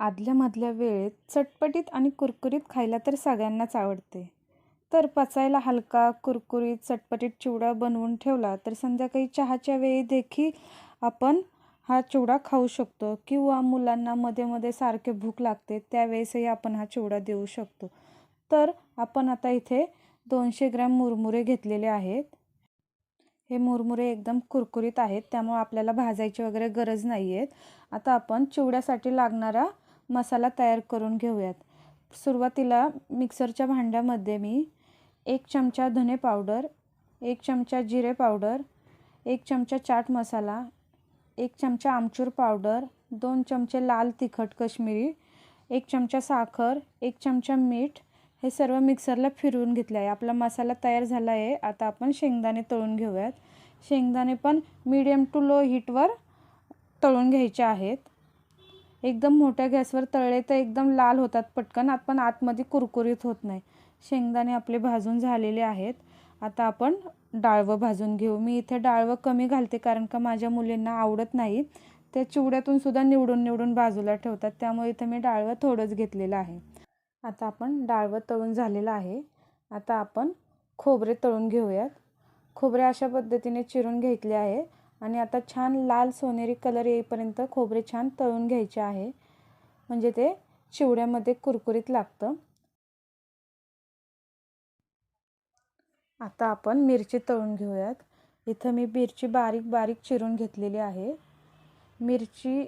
आदल्यामधल्या वेळेत चटपटीत आणि कुरकुरीत खायला तर सगळ्यांनाच आवडते. तर पचायला हलका कुरकुरीत चटपटीत चिवडा बनवून ठेवला तर संध्याकाळी चहाच्या वेळी देखील आपण हा चिवडा खाऊ शकतो किंवा मुलांना मध्ये मध्ये सारखे भूक लागते त्यावेळेसही आपण हा चिवडा देऊ शकतो. तर आपण आता इथे दोनशे ग्रॅम मुरमुरे घेतलेले आहेत. हे मुरमुरे एकदम कुरकुरीत आहेत त्यामुळे आपल्याला भाजायची वगैरे गरज नाही आहे आता आपण चिवड्यासाठी लागणारा मसाला तयार करून घेऊयात. सुरुवातीला मिक्सरच्या भांड्यामध्ये मी एक चमचा धने पावडर एक चमचा जिरे पावडर एक चमचा चाट मसाला एक चमचा आमचूर पावडर दोन चमचे लाल तिखट कश्मीरी एक चमचा साखर एक चमचा मीठ हे सर्व मिक्सरला फिरवून घेतलं आहे आपला मसाला तयार झाला आहे आता आपण शेंगदाणे तळून घेऊयात. शेंगदाणे पण मीडियम टू लो हीटवर तळून घ्यायचे आहेत. एकदम मोठ्या गॅसवर तळले तर एकदम लाल होतात पटकन. पण आतमध्ये कुरकुरीत होत नाही. शेंगदाणे आपले भाजून झालेले आहेत. आता आपण डाळवं भाजून घेऊ. मी इथे डाळवं कमी घालते कारण का माझ्या मुलींना आवडत नाही. ते चिवड्यातून सुद्धा निवडून निवडून बाजूला ठेवतात. त्यामुळे इथे मी डाळवं थोडंच घेतलेलं आहे. आता आपण डाळवं तळून झालेलं आहे. आता आपण खोबरे तळून घेऊयात. खोबरे अशा पद्धतीने चिरून घेतले आहे. आणि आता छान लाल सोनेरी कलर येईपर्यंत खोबरे छान तळून घ्यायचे आहे. म्हणजे ते चिवड्यामध्ये कुरकुरीत लागतं. आता आपण मिरची तळून घेऊयात. इथं मी मिरची बारीक बारीक चिरून घेतलेली आहे. मिरची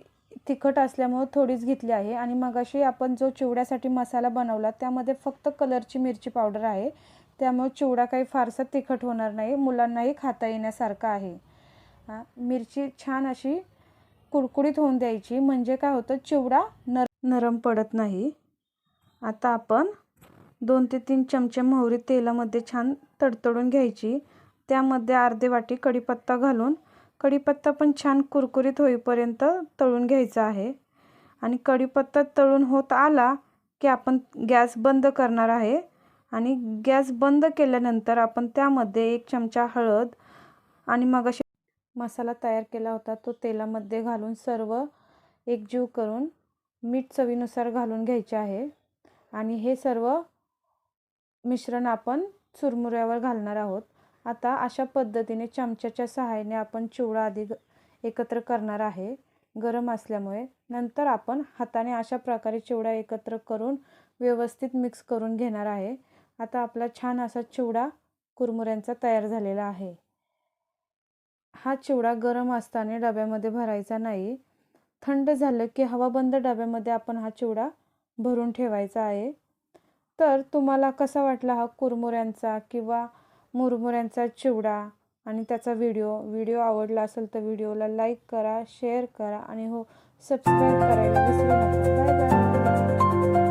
तिखट असल्यामुळं थोडीच घेतली आहे आणि मगाशी आपण जो चिवड्यासाठी मसाला बनवला त्यामध्ये फक्त कलरची मिरची पावडर आहे. त्यामुळे चिवडा काही फारसा तिखट होणार नाही मुलांनाही खाता येण्यासारखा आहे. मिरची छान अशी कुडकुडीत होऊन द्यायची. म्हणजे काय होतं चिवडा नर नरम पडत नाही. आता आपण दोन ते तीन चमचे मोहरी तेलामध्ये छान तडतडून घ्यायची. त्यामध्ये अर्धे वाटी कढीपत्ता घालून कढीपत्ता पण छान कुरकुरीत होईपर्यंत तळून घ्यायचा आहे. आणि कढीपत्ता तळून होत आला की आपण गॅस बंद करणार आहे. आणि गॅस बंद केल्यानंतर आपण त्यामध्ये एक चमचा हळद आणि मग अशी मसाला तयार केला होता तो तेलामध्ये घालून सर्व एकजीव करून मीठ चवीनुसार घालून घ्यायचे आहे. आणि हे सर्व मिश्रण आपण चुरमुऱ्यावर घालणार आहोत. आता अशा पद्धतीने चमच्याच्या सहाय्याने आपण चिवडा आधी एकत्र करणार आहे. गरम असल्यामुळे नंतर आपण हाताने अशा प्रकारे चिवडा एकत्र करून व्यवस्थित मिक्स करून घेणार आहे. आता आपला छान असा चिवडा कुरमुऱ्यांचा तयार झालेला आहे. हा चिवडा गरम असताना डब्यामध्ये भरायचा नाही. थंड झालं की हवाबंद डब्यामध्ये आपण हा चिवडा भरून ठेवायचा आहे. तर तुम्हाला कसा वाटला हा कुरमुऱ्यांचा किंवा मुरमुऱ्यांचा चिवडा आणि त्याचा व्हिडिओ? व्हिडिओ आवडला असेल तर व्हिडिओला लाईक करा शेअर करा आणि हो सबस्क्राईब करायला विसरू नका. Bye bye.